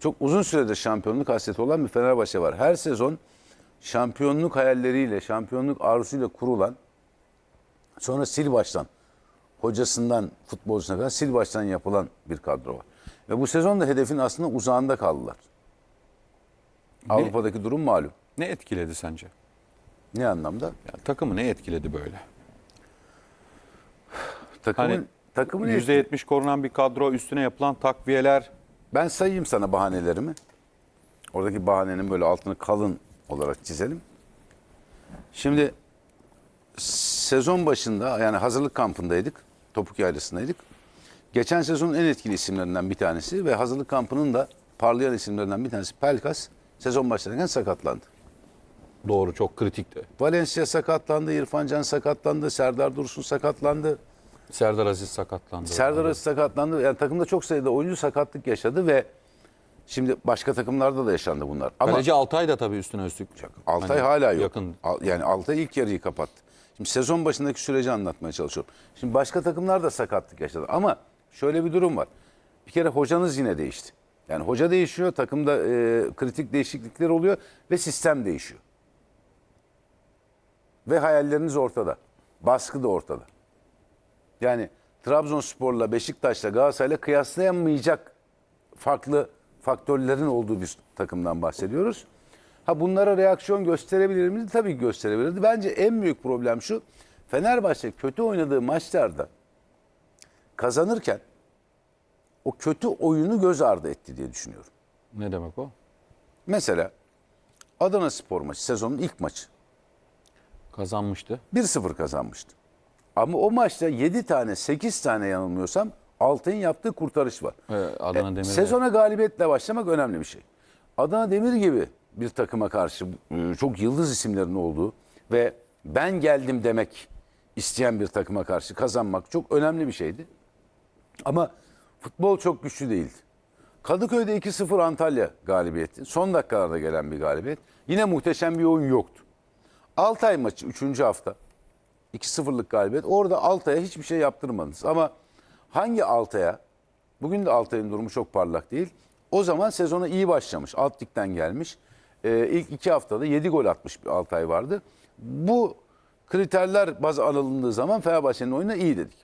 çok uzun süredir şampiyonluk hasreti olan bir Fenerbahçe var. Her sezon şampiyonluk hayalleriyle, şampiyonluk arzusuyla kurulan sonra sil baştan hocasından futbolcusuna kadar sil baştan yapılan bir kadro var. Ve bu sezon da hedefin aslında uzağında kaldılar. Avrupa'daki durum malum. Ne etkiledi sence? Ne anlamda? Yani takımı ne etkiledi böyle? Takımın, Hani takımın %70 korunan bir kadro, üstüne yapılan takviyeler. Ben sayayım sana bahanelerimi. Oradaki bahanenin böyle altını kalın olarak çizelim. Şimdi sezon başında yani hazırlık kampındaydık. Topuk Yaylası'ndaydık. Geçen sezonun en etkili isimlerinden bir tanesi ve hazırlık kampının da parlayan isimlerinden bir tanesi Pelkas sezon başlarken sakatlandı. Doğru çok kritikti. Valencia sakatlandı, İrfan Can sakatlandı, Serdar Dursun sakatlandı. Serdar Aziz sakatlandı. Serdar Aziz sakatlandı. Yani takımda çok sayıda oyuncu sakatlık yaşadı ve şimdi başka takımlarda da yaşandı bunlar. Ama Kaleci Altay da tabii üstüne üstlük. Altay Hani hala yok. Yakın. Al- Yani Altay ilk yarıyı kapattı. Şimdi sezon başındaki süreci anlatmaya çalışıyorum. Şimdi başka takımlar da sakatlık yaşadı ama şöyle bir durum var. Bir kere hocanız yine değişti. Yani hoca değişiyor, takımda e, kritik değişiklikler oluyor ve sistem değişiyor. Ve hayalleriniz ortada. Baskı da ortada. Yani Trabzonspor'la, Beşiktaş'la, Galatasaray'la kıyaslayamayacak farklı faktörlerin olduğu bir takımdan bahsediyoruz. Ha bunlara reaksiyon gösterebilir miydi? Tabii ki gösterebilirdi. Bence en büyük problem şu. Fenerbahçe kötü oynadığı maçlarda kazanırken o kötü oyunu göz ardı etti diye düşünüyorum. Ne demek o? Mesela Adana Spor maçı, sezonun ilk maçı. Kazanmıştı. 1-0 kazanmıştı. Ama o maçta 7 tane, 8 tane yanılmıyorsam Altay'ın yaptığı kurtarış var. Ee, Adana E, Demir'de. Sezona galibiyetle başlamak önemli bir şey. Adana Demir gibi bir takıma karşı e, çok yıldız isimlerin olduğu ve ben geldim demek isteyen bir takıma karşı kazanmak çok önemli bir şeydi. Ama futbol çok güçlü değildi. Kadıköy'de 2-0 Antalya galibiyeti. Son dakikalarda gelen bir galibiyet. Yine muhteşem bir oyun yoktu. Altay maçı 3. hafta. 2-0'lık galibiyet. Orada Altay'a hiçbir şey yaptırmadınız. Ama hangi Altay'a? Bugün de Altay'ın durumu çok parlak değil. O zaman sezona iyi başlamış. Alt ligden gelmiş. Ee, ilk iki haftada 7 gol atmış bir Altay vardı. Bu kriterler baz alındığı zaman Fenerbahçe'nin oyunu iyi dedik.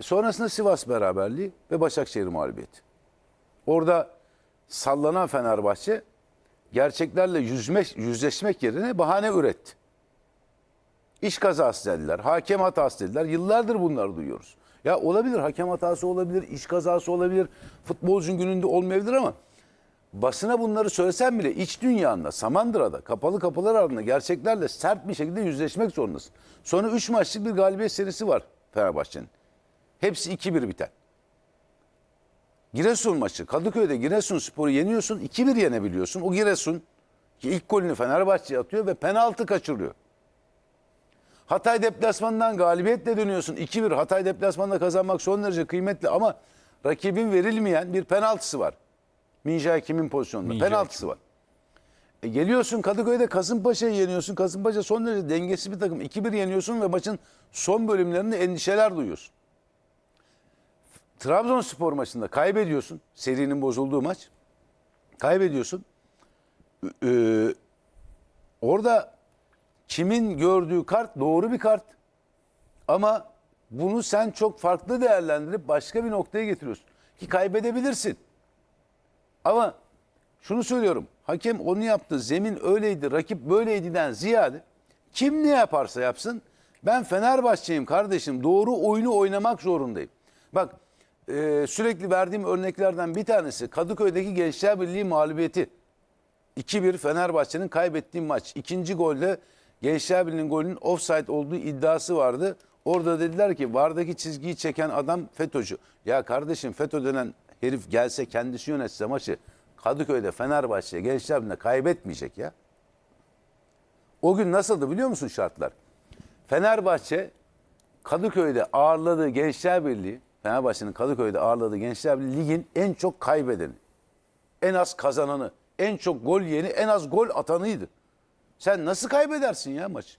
Sonrasında Sivas beraberliği ve Başakşehir mağlubiyeti. Orada sallanan Fenerbahçe gerçeklerle yüzmek, yüzleşmek yerine bahane üretti. İş kazası dediler, hakem hatası dediler. Yıllardır bunları duyuyoruz. Ya olabilir, hakem hatası olabilir, iş kazası olabilir, futbolcunun gününde olmayabilir ama basına bunları söylesen bile iç dünyanda, Samandıra'da, kapalı kapılar ardında gerçeklerle sert bir şekilde yüzleşmek zorundasın. Sonra 3 maçlık bir galibiyet serisi var Fenerbahçe'nin. Hepsi 2-1 biten. Giresun maçı. Kadıköy'de Giresun Spor'u yeniyorsun. 2-1 yenebiliyorsun. O Giresun ki ilk golünü Fenerbahçe'ye atıyor ve penaltı kaçırıyor. Hatay deplasmanından galibiyetle dönüyorsun. 2-1 Hatay deplasmanında kazanmak son derece kıymetli ama rakibin verilmeyen bir penaltısı var. Minja kimin pozisyonunda? Minja penaltısı var. E geliyorsun Kadıköy'de Kasımpaşa'yı yeniyorsun. Kasımpaşa son derece dengesiz bir takım. 2-1 yeniyorsun ve maçın son bölümlerinde endişeler duyuyorsun. Trabzonspor maçında kaybediyorsun. Serinin bozulduğu maç. Kaybediyorsun. Ee, orada kimin gördüğü kart doğru bir kart. Ama bunu sen çok farklı değerlendirip başka bir noktaya getiriyorsun. Ki kaybedebilirsin. Ama şunu söylüyorum. Hakem onu yaptı. Zemin öyleydi, rakip böyleydi'den ziyade kim ne yaparsa yapsın ben Fenerbahçe'yim kardeşim. Doğru oyunu oynamak zorundayım. Bak e, sürekli verdiğim örneklerden bir tanesi Kadıköy'deki Gençler Birliği mağlubiyeti. 2-1 Fenerbahçe'nin kaybettiği maç. İkinci golde Gençler Birliği'nin golünün offside olduğu iddiası vardı. Orada dediler ki vardaki çizgiyi çeken adam FETÖ'cü. Ya kardeşim FETÖ denen herif gelse kendisi yönetse maçı Kadıköy'de Fenerbahçe Gençler Birliği'ne kaybetmeyecek ya. O gün nasıldı biliyor musun şartlar? Fenerbahçe Kadıköy'de ağırladığı Gençler Birliği, Fenerbahçe'nin Kadıköy'de ağırladığı Gençler Birliği ligin en çok kaybedeni, en az kazananı, en çok gol yeni, en az gol atanıydı. Sen nasıl kaybedersin ya maç?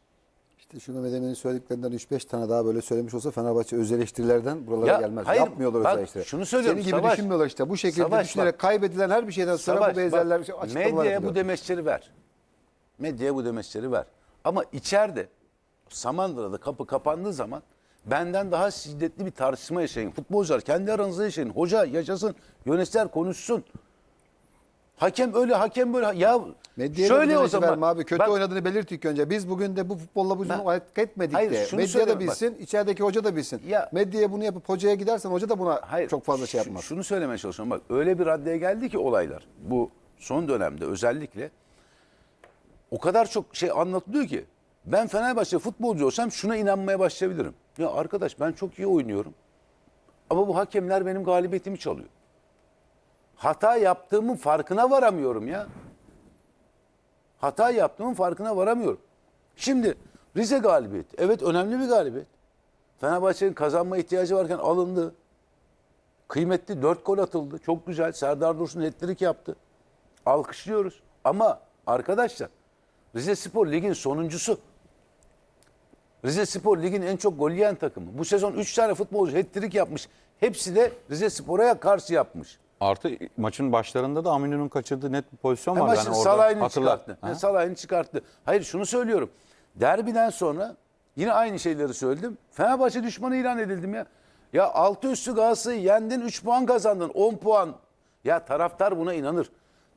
İşte şu Mehmet Emin'in söylediklerinden 3-5 tane daha böyle söylemiş olsa Fenerbahçe öz eleştirilerden buralara Ya, gelmez. hayır, Yapmıyorlar bak, öz eleştiri. şunu söylüyorum, Senin gibi Savaş. düşünmüyorlar işte. Bu şekilde Savaş, düşünerek bak. kaybedilen her bir şeyden sonra Savaş, bu benzerler bak, açıklamalar medyaya yapıyor. bu demeçleri ver. Medyaya bu demeçleri ver. Ama içeride Samandıra'da kapı kapandığı zaman benden daha şiddetli bir tartışma yaşayın. Futbolcular kendi aranızda yaşayın. Hoca yaşasın, yöneticiler konuşsun. Hakem öyle, hakem böyle. Ya Medyaya şöyle o zaman. abi. Kötü Bak, oynadığını belirt ilk önce. Biz bugün de bu futbolla bu yüzden Ben- etmedik Hayır, de. Medya da söylüyorum bak. bilsin, içerideki hoca da bilsin. Ya- Medyaya bunu yapıp hocaya gidersen hoca da buna Hayır, çok fazla şey yapmaz. Şunu söylemeye çalışıyorum. Bak öyle bir raddeye geldi ki olaylar. Bu son dönemde özellikle o kadar çok şey anlatılıyor ki ben Fenerbahçe futbolcu olsam şuna inanmaya başlayabilirim. Ya arkadaş ben çok iyi oynuyorum. Ama bu hakemler benim galibiyetimi çalıyor. Hata yaptığımın farkına varamıyorum ya. Hata yaptığımın farkına varamıyorum. Şimdi Rize galibiyeti. Evet önemli bir galibiyet. Fenerbahçe'nin kazanma ihtiyacı varken alındı. Kıymetli 4 gol atıldı. Çok güzel. Serdar Dursun hat yaptı. Alkışlıyoruz. Ama arkadaşlar Rize Spor Lig'in sonuncusu. Rize Spor Lig'in en çok gol yiyen takımı. Bu sezon 3 tane futbolcu hat yapmış. Hepsi de Rize Spor'a karşı yapmış. Artı maçın başlarında da Aminu'nun kaçırdığı net bir pozisyon var. Ama Yani şimdi Salah'ını çıkarttı. Ha? Ne Salah'ını çıkarttı. Hayır şunu söylüyorum. Derbiden sonra yine aynı şeyleri söyledim. Fenerbahçe düşmanı ilan edildim ya. Ya altı üstü Galatasaray'ı yendin 3 puan kazandın 10 puan. Ya taraftar buna inanır.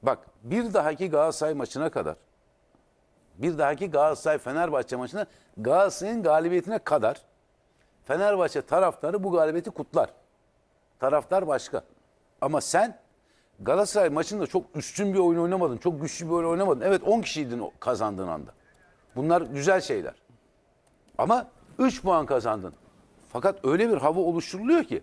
Bak bir dahaki Galatasaray maçına kadar bir dahaki Galatasaray Fenerbahçe maçına Galatasaray'ın galibiyetine kadar Fenerbahçe taraftarı bu galibiyeti kutlar. Taraftar başka. Ama sen Galatasaray maçında çok üstün bir oyun oynamadın. Çok güçlü bir oyun oynamadın. Evet 10 kişiydin kazandığın anda. Bunlar güzel şeyler. Ama 3 puan kazandın. Fakat öyle bir hava oluşturuluyor ki.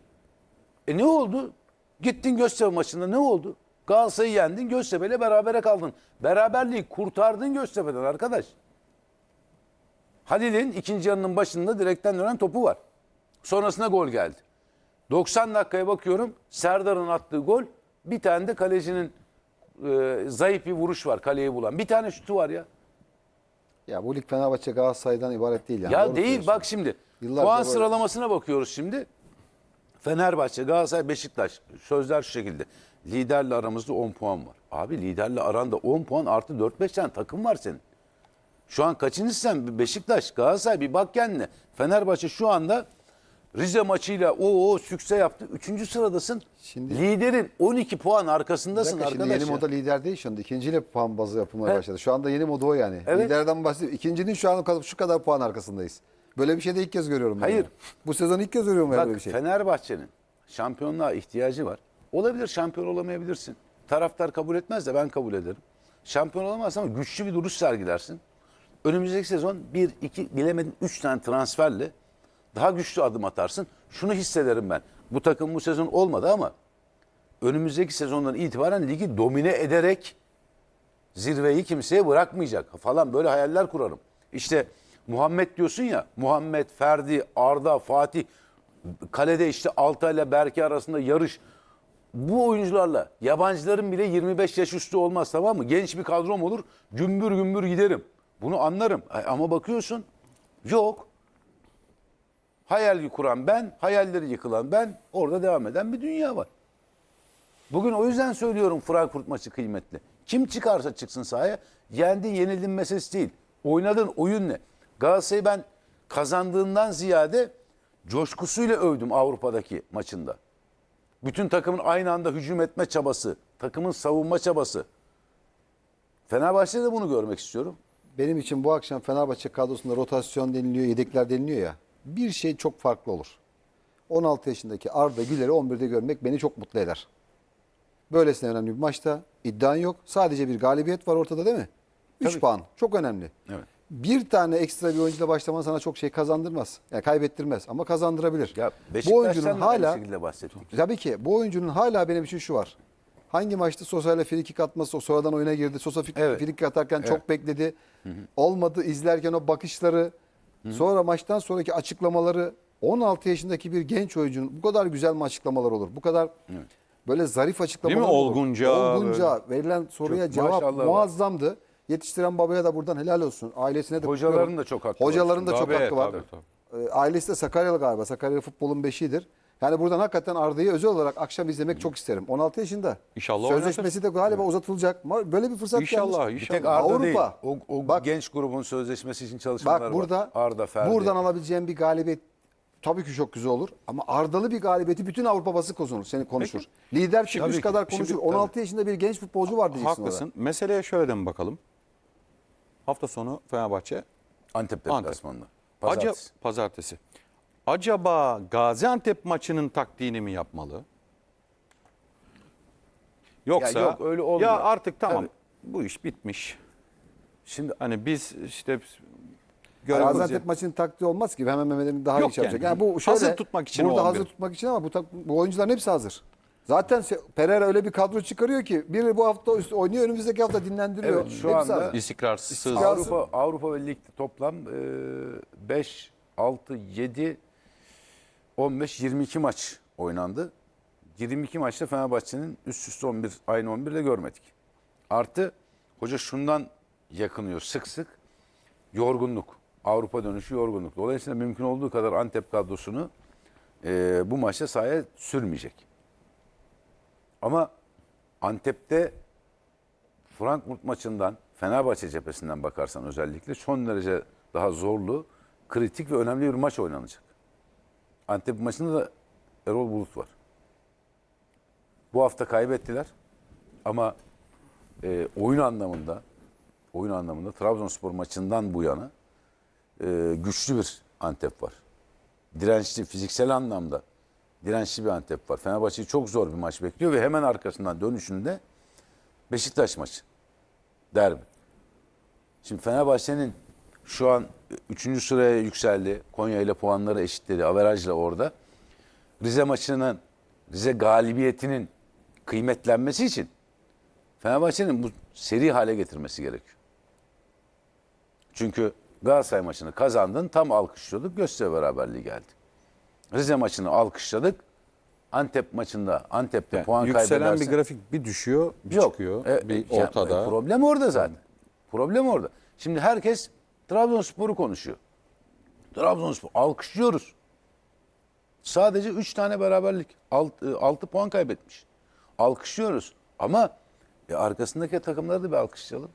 E ne oldu? Gittin Göztepe maçında ne oldu? Galatasaray'ı yendin Göztepe'yle berabere kaldın. Beraberliği kurtardın Göztepe'den arkadaş. Halil'in ikinci yarının başında direkten dönen topu var. Sonrasında gol geldi. 90 dakikaya bakıyorum Serdar'ın attığı gol bir tane de kalecinin e, zayıf bir vuruş var kaleyi bulan. Bir tane şutu var ya. Ya bu lig Fenerbahçe Galatasaray'dan ibaret değil yani. ya Doğru değil bak şimdi Yıllarca puan böyle- sıralamasına bakıyoruz şimdi. Fenerbahçe, Galatasaray, Beşiktaş sözler şu şekilde. Liderle aramızda 10 puan var. Abi liderle aranda 10 puan artı 4-5 tane takım var senin. Şu an kaçıncı sen? Beşiktaş, Galatasaray bir bak kendine. Fenerbahçe şu anda Rize maçıyla o o sükse yaptı. Üçüncü sıradasın. Şimdi- Liderin 12 puan arkasındasın dakika, şimdi arkadaş. yeni ya. moda lider değil şu anda. İkinciyle puan bazı yapılmaya başladı. Şu anda yeni moda o yani. Evet. Liderden bahsediyorum. İkincinin şu an şu kadar puan arkasındayız. Böyle bir şey de ilk kez görüyorum. ben Hayır. yani. Bu sezon ilk kez görüyorum Bak böyle bir şey. Fenerbahçe'nin şampiyonluğa ihtiyacı var. Olabilir şampiyon olamayabilirsin. Taraftar kabul etmez de ben kabul ederim. Şampiyon olamazsın ama güçlü bir duruş sergilersin. Önümüzdeki sezon 1, 2 bilemedin 3 tane transferle daha güçlü adım atarsın. Şunu hissederim ben. Bu takım bu sezon olmadı ama önümüzdeki sezondan itibaren ligi domine ederek zirveyi kimseye bırakmayacak falan böyle hayaller kurarım. İşte Muhammed diyorsun ya Muhammed, Ferdi, Arda, Fatih kalede işte Altay ile Berke arasında yarış. Bu oyuncularla yabancıların bile 25 yaş üstü olmaz tamam mı? Genç bir kadrom olur gümbür gümbür giderim. Bunu anlarım ama bakıyorsun yok. Hayal kuran ben, hayalleri yıkılan ben, orada devam eden bir dünya var. Bugün o yüzden söylüyorum Frankfurt maçı kıymetli. Kim çıkarsa çıksın sahaya yendin yenildin meselesi değil. Oynadığın oyun ne? Galatasaray'ı ben kazandığından ziyade coşkusuyla övdüm Avrupa'daki maçında. Bütün takımın aynı anda hücum etme çabası, takımın savunma çabası. Fenerbahçe'de de bunu görmek istiyorum. Benim için bu akşam Fenerbahçe kadrosunda rotasyon deniliyor, yedekler deniliyor ya. Bir şey çok farklı olur. 16 yaşındaki Arda Güler'i 11'de görmek beni çok mutlu eder. Böylesine önemli bir maçta iddian yok. Sadece bir galibiyet var ortada değil mi? 3 Tabii. puan. Çok önemli. Evet. Bir tane ekstra bir oyuncuyla başlaman sana çok şey kazandırmaz. Yani kaybettirmez ama kazandırabilir. Ya bu oyuncunun hala şekilde bahsettik. Tabii ki bu oyuncunun hala benim için şu var. Hangi maçta Sosa ile frikik atması, o sonradan oyuna girdi. Sosa fik- Evet. frikik atarken çok bekledi. Olmadı izlerken o bakışları. Sonra maçtan sonraki açıklamaları 16 yaşındaki bir genç oyuncunun bu kadar güzel mi açıklamalar olur? Bu kadar böyle zarif açıklamalar Değil mi? olur. Olgunca, Olgunca verilen soruya Çok cevap maşallah var. muazzamdı. Yetiştiren babaya da buradan helal olsun. Ailesine de Hocaların da çok hakkı var. Hocaların da çok Tabii, hakkı var. tabii, tabii. Ee, Ailesi de Sakaryalı galiba. Sakaryalı futbolun beşiğidir. Yani buradan hakikaten Arda'yı özel olarak akşam izlemek çok isterim. 16 yaşında. İnşallah Sözleşmesi de galiba uzatılacak. Böyle bir fırsat İnşallah, gelmiş. Bir tek inşallah. Arda Avrupa. değil. O, o Bak- genç grubun sözleşmesi için çalışmalar Bak burada var. Arda, Ferdi. buradan alabileceğim bir galibiyet tabii ki çok güzel olur. Ama Ardalı bir galibiyeti bütün Avrupa basın konuşur. Seni konuşur. Lider çıkmış Tabii ki. kadar Şimdi- konuşur. 16 yaşında bir genç futbolcu var diyeceksin orada. Haklısın. Meseleye şöyle de mi bakalım? Hafta sonu Fenerbahçe Antep Antep. deplasmanında. Acaba, Pazartesi. Acaba Gaziantep maçının taktiğini mi yapmalı? Yoksa Ya yok, öyle olmuyor. ya artık tamam Tabii. bu iş bitmiş. Şimdi Hani biz işte Gaziantep maçının taktiği olmaz ki. Hemen Mehmet'in daha Yok iyi şey yapacak. yani. Yani bu şöyle, Hazır tutmak için Burada o hazır 11. tutmak için ama bu, tak- bu oyuncuların hepsi hazır. Zaten se- Pereira öyle bir kadro çıkarıyor ki biri bu hafta üstü oynuyor önümüzdeki hafta dinlendiriyor. Evet, şu Hepsi anda- hazır. istikrarsız. İstikrar- Avrupa Avrupa ve Lig'de toplam 5 6 7 15 22 maç oynandı. 22 maçta Fenerbahçe'nin üst üste 11 aynı 11 ile görmedik. Artı hoca şundan yakınıyor sık sık yorgunluk. Avrupa dönüşü yorgunluk. Dolayısıyla mümkün olduğu kadar Antep kadrosunu e, bu maçta sahaya sürmeyecek. Ama Antep'te Frankfurt maçından Fenerbahçe cephesinden bakarsan özellikle son derece daha zorlu, kritik ve önemli bir maç oynanacak. Antep maçında da Erol Bulut var. Bu hafta kaybettiler ama e, oyun anlamında oyun anlamında Trabzonspor maçından bu yana e, güçlü bir Antep var. Dirençli, fiziksel anlamda dirençli bir Antep var. Fenerbahçe'yi çok zor bir maç bekliyor ve hemen arkasından dönüşünde Beşiktaş maçı. Derbi. Şimdi Fenerbahçe'nin şu an 3. sıraya yükseldi. Konya ile puanları eşitledi. Averajla orada. Rize maçının, Rize galibiyetinin kıymetlenmesi için Fenerbahçe'nin bu seri hale getirmesi gerekiyor. Çünkü Galatasaray maçını kazandın tam alkışlıyorduk. Göztepe beraberliği geldi. Rize maçını alkışladık. Antep maçında Antep'te Yani puan yükselen kaybedersen... bir grafik bir düşüyor, bir Yok. çıkıyor, E, bir ya, ortada. e, problem orada zaten. Problem orada. Şimdi herkes Trabzonspor'u konuşuyor. Trabzonspor alkışlıyoruz. Sadece 3 tane beraberlik. 6 puan kaybetmiş. Alkışlıyoruz. Ama e, arkasındaki takımları da bir alkışlayalım.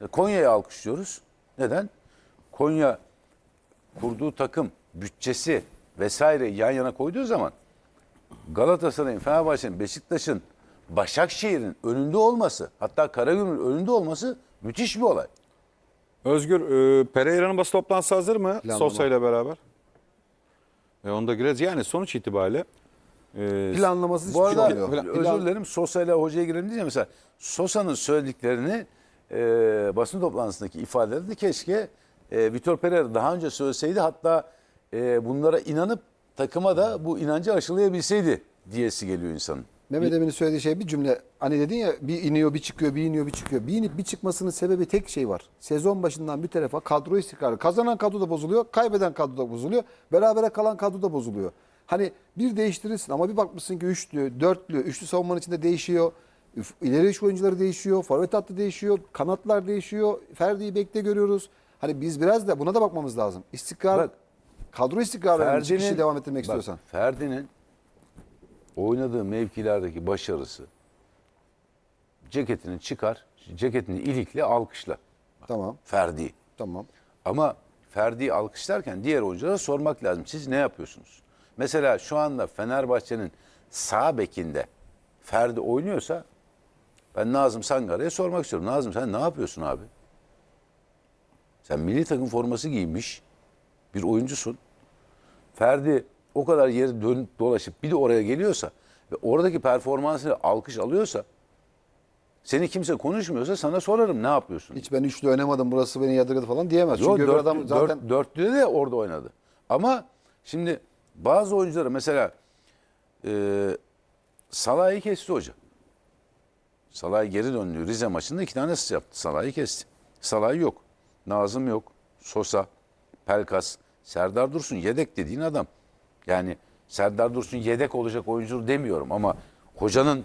E, Konya'yı alkışlıyoruz. Neden? Konya kurduğu takım, bütçesi vesaire yan yana koyduğu zaman Galatasaray'ın, Fenerbahçe'nin, Beşiktaş'ın, Başakşehir'in önünde olması, hatta Karagümrük'ün önünde olması müthiş bir olay. Özgür, e, Pereira'nın basın toplantısı hazır mı? Sosa ile beraber. E, onu da gireriz. Yani sonuç itibariyle e, Planlaması Bu hiçbir arada şey olmuyor. özür dilerim Sosa ile hocaya girelim diyeceğim. Mesela Sosa'nın söylediklerini e, basın toplantısındaki ifadeleri de keşke e, Vitor Pereira daha önce söyleseydi. Hatta e, bunlara inanıp takıma da bu inancı aşılayabilseydi diyesi geliyor insanın. Mehmet Emin'in söylediği şey bir cümle. Hani dedin ya bir iniyor bir çıkıyor bir iniyor bir çıkıyor. Bir inip bir çıkmasının sebebi tek şey var. Sezon başından bir tarafa kadro istikrarı. Kazanan kadro da bozuluyor. Kaybeden kadro da bozuluyor. Berabere kalan kadro da bozuluyor. Hani bir değiştirirsin ama bir bakmışsın ki üçlü, dörtlü, üçlü savunmanın içinde değişiyor. İleri üç oyuncuları değişiyor. Forvet hattı değişiyor. Kanatlar değişiyor. Ferdi'yi bekle görüyoruz. Hani biz biraz da buna da bakmamız lazım. İstikrar, Bak, kadro istikrarı önemli. Çıkışı devam ettirmek bak, istiyorsan. Ferdi'nin oynadığı mevkilerdeki başarısı ceketini çıkar, ceketini ilikle alkışla. Tamam, Ferdi. tamam. Ama Ferdi'yi alkışlarken diğer oyunculara sormak lazım. Siz ne yapıyorsunuz? Mesela şu anda Fenerbahçe'nin sağ bekinde Ferdi oynuyorsa ben Nazım Sangara'ya sormak istiyorum. Nazım sen ne yapıyorsun abi? Sen milli takım forması giymiş bir oyuncusun. Ferdi o kadar yeri dönüp dolaşıp bir de oraya geliyorsa ve oradaki performansıyla alkış alıyorsa seni kimse konuşmuyorsa sana sorarım ne yapıyorsun? Hiç ben üçlü oynamadım burası beni yadırgadı falan diyemez. Yok, Çünkü dört, adam zaten dört, dörtlüde de orada oynadı. Ama şimdi bazı oyunculara mesela e, Salah'ı kesti hoca. Salah geri döndü. Rize maçında iki tane asist yaptı. Salah'ı kesti. Salah yok. Nazım yok. Sosa, Pelkas, Serdar Dursun yedek dediğin adam. Yani Serdar Dursun yedek olacak oyuncu demiyorum ama hocanın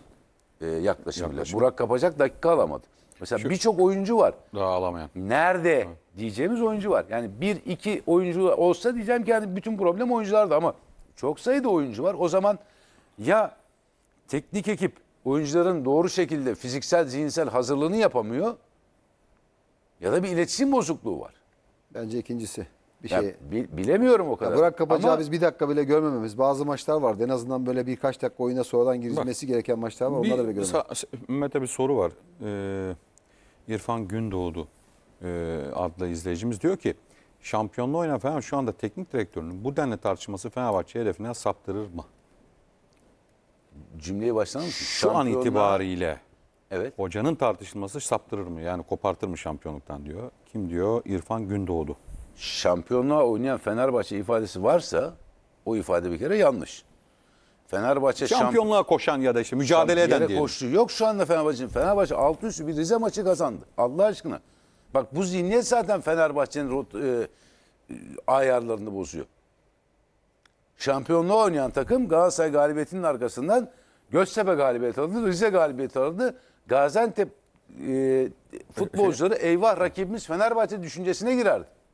e, yaklaşımıyla. Burak kapacak dakika alamadı. Mesela birçok oyuncu var. Daha alamayan. Nerede diyeceğimiz oyuncu var. Yani bir iki oyuncu olsa diyeceğim ki yani bütün problem oyuncularda ama çok sayıda oyuncu var. O zaman ya teknik ekip oyuncuların doğru şekilde fiziksel, zihinsel hazırlığını yapamıyor ya da bir iletişim bozukluğu var. Bence ikincisi. Bir Ya şey. bi- bilemiyorum o kadar. Ya bırak kapacağı Ama biz bir dakika bile görmememiz. Bazı maçlar vardı. En azından böyle birkaç dakika oyuna sonradan girilmesi gereken maçlar var. Onları bile görmedik. sa- Mehmet'e bir soru var. Ee, İrfan Gündoğdu e, adlı izleyicimiz diyor ki şampiyonluğu oynayan Fenerbahçe şu anda teknik direktörünün bu denli tartışması Fenerbahçe hedefine saptırır mı? cümleyi başlar mısın? Şu an Şampiyonluğa- itibariyle Evet. hocanın tartışılması saptırır mı? Yani kopartır mı şampiyonluktan diyor. Kim diyor? İrfan Gündoğdu. Şampiyonluğa oynayan Fenerbahçe ifadesi varsa o ifade bir kere yanlış. Fenerbahçe şampiyon Şampiyonluğa koşan ya da işte mücadele eden diyelim. koştu. Yok şu anda Fenerbahçe'nin. Fenerbahçe altı üstü bir Rize maçı kazandı. Allah aşkına. Bak bu zihniyet zaten Fenerbahçe'nin e, e, ayarlarını bozuyor. Şampiyonluğa oynayan takım Galatasaray galibiyetinin arkasından Göztepe galibiyeti aldı, Rize galibiyeti aldı. Gaziantep e, futbolcuları eyvah rakibimiz Fenerbahçe düşüncesine girerdi.